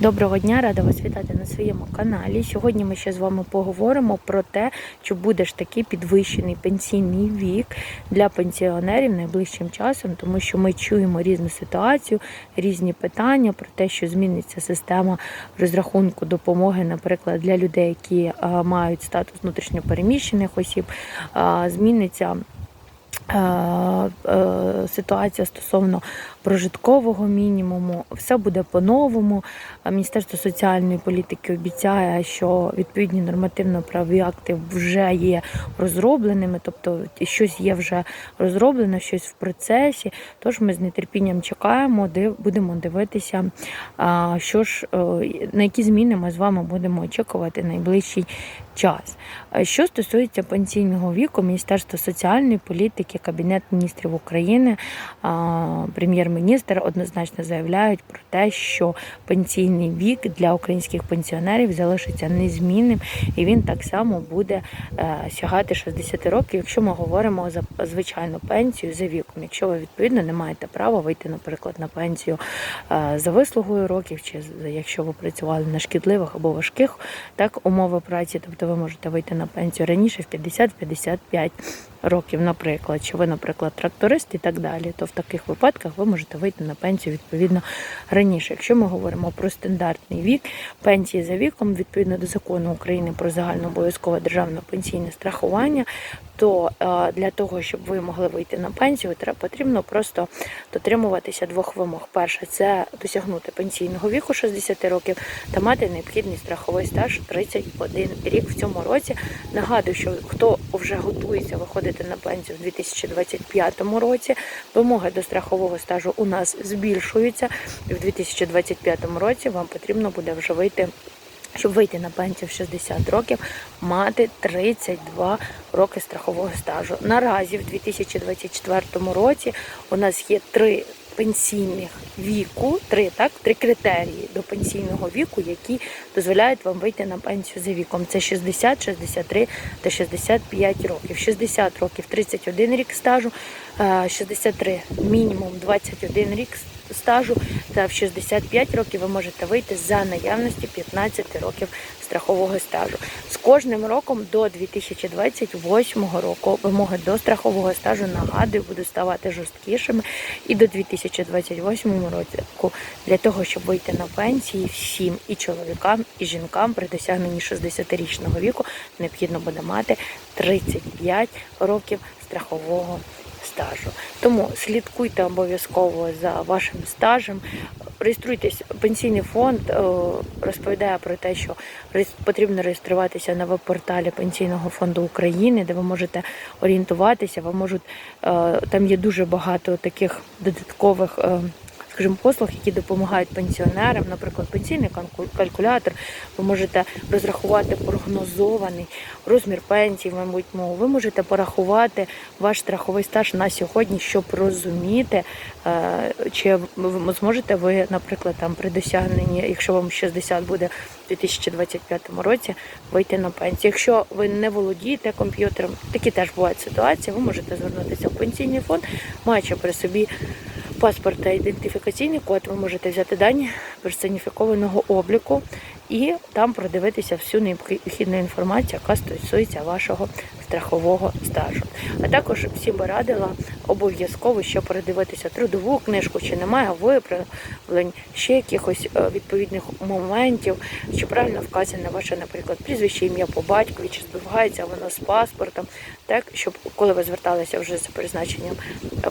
Доброго дня, рада вас вітати на своєму каналі. Сьогодні ми ще з вами поговоримо про те, чи буде ж таки підвищений пенсійний вік для пенсіонерів найближчим часом, тому що ми чуємо різну ситуацію, різні питання про те, що зміниться система розрахунку допомоги, наприклад, для людей, які мають статус внутрішньопереміщених осіб, а, е, Ситуація стосовно прожиткового мінімуму, все буде по-новому. Міністерство соціальної політики обіцяє, що відповідні нормативно-правові акти вже є розробленими, тобто щось є вже розроблено, щось в процесі. Тож ми з нетерпінням чекаємо, див, будемо дивитися, що ж е, на які зміни ми з вами будемо очікувати найближчий час. Що стосується пенсійного віку, Міністерство соціальної політики, Кабінет міністрів України, прем'єр-міністр однозначно заявляють про те, що пенсійний вік для українських пенсіонерів залишиться незмінним, і він так само буде е, сягати 60 років, якщо ми говоримо за звичайну пенсію за віком. Якщо ви відповідно не маєте права вийти, наприклад, на пенсію е, за вислугою років, чи якщо ви працювали на шкідливих або важких так умови праці, тобто ви можете вийти на пенсію раніше в 50-55 років, наприклад, чи ви, наприклад, тракторист і так далі, то в таких випадках ви можете вийти на пенсію відповідно раніше. Якщо ми говоримо про стандартний вік, пенсії за віком, відповідно до закону України про загальнообов'язкове державне пенсійне страхування, то е, для того, щоб ви могли вийти на пенсію, потрібно просто дотримуватися двох вимог. Перше це досягнути пенсійного віку 60 років та мати необхідний страховий стаж 31 рік в цьому році. Nагадую, що хто вже готується виходити на пенсію в 2025 році, вимоги до страхового стажу у нас збільшуються. І в 2025 році вам потрібно буде вже вийти. Щоб вийти на пенсію в 60 років, мати 32 роки страхового стажу. Наразі, в 2024 році, у нас є три пенсійних віку, три так, три критерії до пенсійного віку, які дозволяють вам вийти на пенсію за віком. Це 60, 63 та 65 років. 60 років 31 рік стажу, 63 мінімум 21 рік стажу, та в 65 років ви можете вийти за наявності 15 років страхового стажу. З кожним роком до 2028 року вимоги до страхового стажу нагадую будуть ставати жорсткішими. І до 2028 року для того, щоб вийти на пенсії всім і чоловікам, і жінкам при досягненні 60-річного віку необхідно буде мати 35 років страхового стажу. Тому слідкуйте обов'язково за вашим стажем. Реєструйтесь, пенсійний фонд е, розповідає про те, що потрібно реєструватися на веб-порталі Пенсійного фонду України, де ви можете орієнтуватися. Ви можуть, е, там є дуже багато таких додаткових. Скажімо, послуг, які допомагають пенсіонерам, наприклад, пенсійний калькулятор, ви можете розрахувати прогнозований розмір пенсії в майбутньому. Ви можете порахувати ваш страховий стаж на сьогодні, щоб розуміти, е, чи зможете ви, наприклад, там при досягненні, якщо вам 60 буде в 2025 році, вийти на пенсію. Якщо ви не володієте комп'ютером, такі теж бувають ситуації, ви можете звернутися в пенсійний фонд, маючи при собі паспорт та ідентифікаційний код, ви можете взяти дані персоніфікованого обліку і там продивитися всю необхідну інформацію, яка стосується вашого страхового стажу. А також всім би радила обов'язково ще передивитися трудову книжку, чи немає виправлень, ще якихось е, відповідних моментів, чи правильно вказане ваше, наприклад, прізвище, ім'я по батькові, чи збігається воно з паспортом, так щоб коли ви зверталися вже за призначенням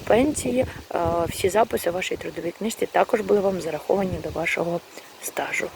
пенсії, е, всі записи в вашій трудовій книжці також були вам зараховані до вашого стажу.